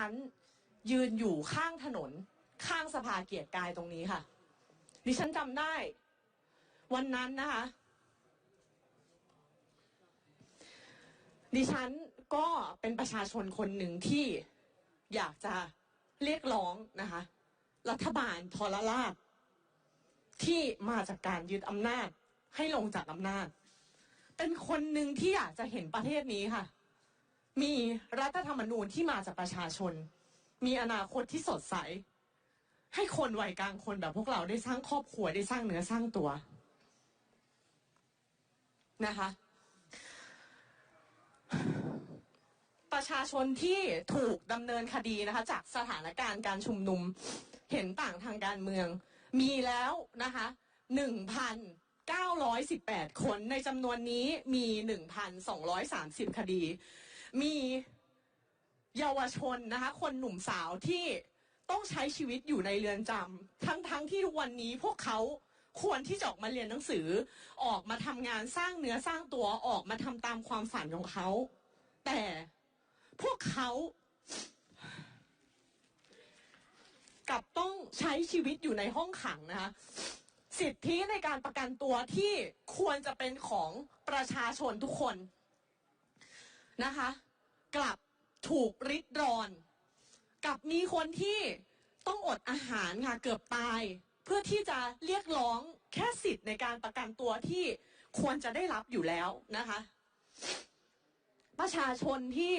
ฉันยืนอยู่ข้างถนน ข้างสภาเกียรติกายตรงนี้ค่ะ ดิฉันจำได้ วันนั้นนะคะ ดิฉันก็เป็นประชาชนคนหนึ่งที่อยากจะเรียกร้องนะคะ รัฐบาลทรราช ที่มาจากการยึดอำนาจให้ลงจากอำนาจ เป็นคนหนึ่งที่อยากจะเห็นประเทศนี้ค่ะ มีรัฐธรรมนูญที่มาจากประชาชน มีอนาคตที่สดใส ให้คนวัยกลางคนแบบพวกเราได้สร้างครอบครัวได้สร้างเนื้อสร้างตัวนะคะ ประชาชนที่ถูกดำเนินคดีนะคะ จากสถานการณ์การชุมนุมเห็นต่างทางการเมือง มีแล้วนะคะหนึ่งพันเก้าร้อยสิบแปดคนในจำนวนนี้มีหนึ่งพันสองร้อยสามสิบคดี มีเยาวชนนะคะ คนหนุ่มสาวที่ต้องใช้ชีวิตอยู่ในเรือนจำทั้งทั้งที่ทุกวันนี้พวกเขาควรที่จะออกมาเรียนหนังสือ ออกมาทำงานสร้างเนื้อสร้างตัวออกมาทำตามความฝันของเขา แต่พวกเขากลับต้องใช้ชีวิตอยู่ในห้องขังนะคะสิทธิในการประกันตัวที่ควรจะเป็นของประชาชนทุกคน นะคะ กลับถูกริดรอน กับมีคนที่ต้องอดอาหารค่ะเกือบตาย เพื่อที่จะเรียกร้องแค่สิทธิ์ในการประกันตัวที่ควรจะได้รับอยู่แล้วนะคะ ประชาชนที่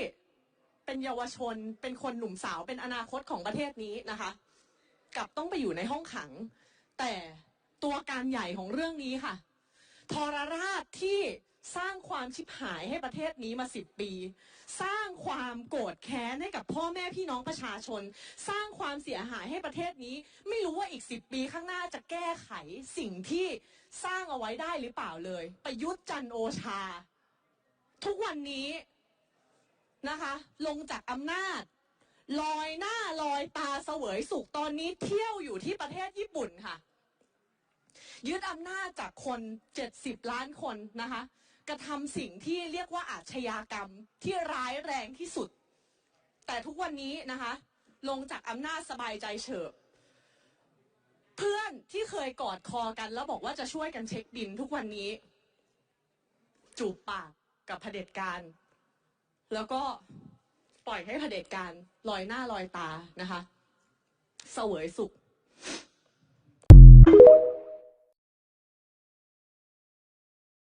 เป็นเยาวชนเป็นคนหนุ่มสาวเป็นอนาคตของประเทศนี้นะคะ กลับต้องไปอยู่ในห้องขัง แต่ตัวการใหญ่ของเรื่องนี้ค่ะทรราชที่ สร้างความชิบหายให้ประเทศนี้มาสิบปี สร้างความโกรธแค้นให้กับพ่อแม่พี่น้องประชาชน สร้างความเสียหายให้ประเทศนี้ ไม่รู้ว่าอีกสิบปีข้างหน้าจะแก้ไขสิ่งที่สร้างเอาไว้ได้หรือเปล่าเลย ประยุทธ์จันโอชา ทุกวันนี้นะคะ ลงจากอำนาจ ลอยหน้าลอยตาเสวยสุขตอนนี้เที่ยวอยู่ที่ประเทศญี่ปุ่นค่ะยึดอำนาจจากคน 70 ล้านคนนะคะ ระทำสิ่งที่เรียกว่าอาชญากรรมที่ร้ายแรงที่สุด แต่ทุกวันนี้นะคะ ลงจากอำนาจสบายใจเฉิบเพื่อนที่เคยกอดคอกันแล้วบอกว่าจะช่วยกันเช็คบินทุกวันนี้ จูบปากกับเผด็จการ แล้วก็ปล่อยให้เผด็จการลอยหน้าลอยตานะคะ เสวยสุข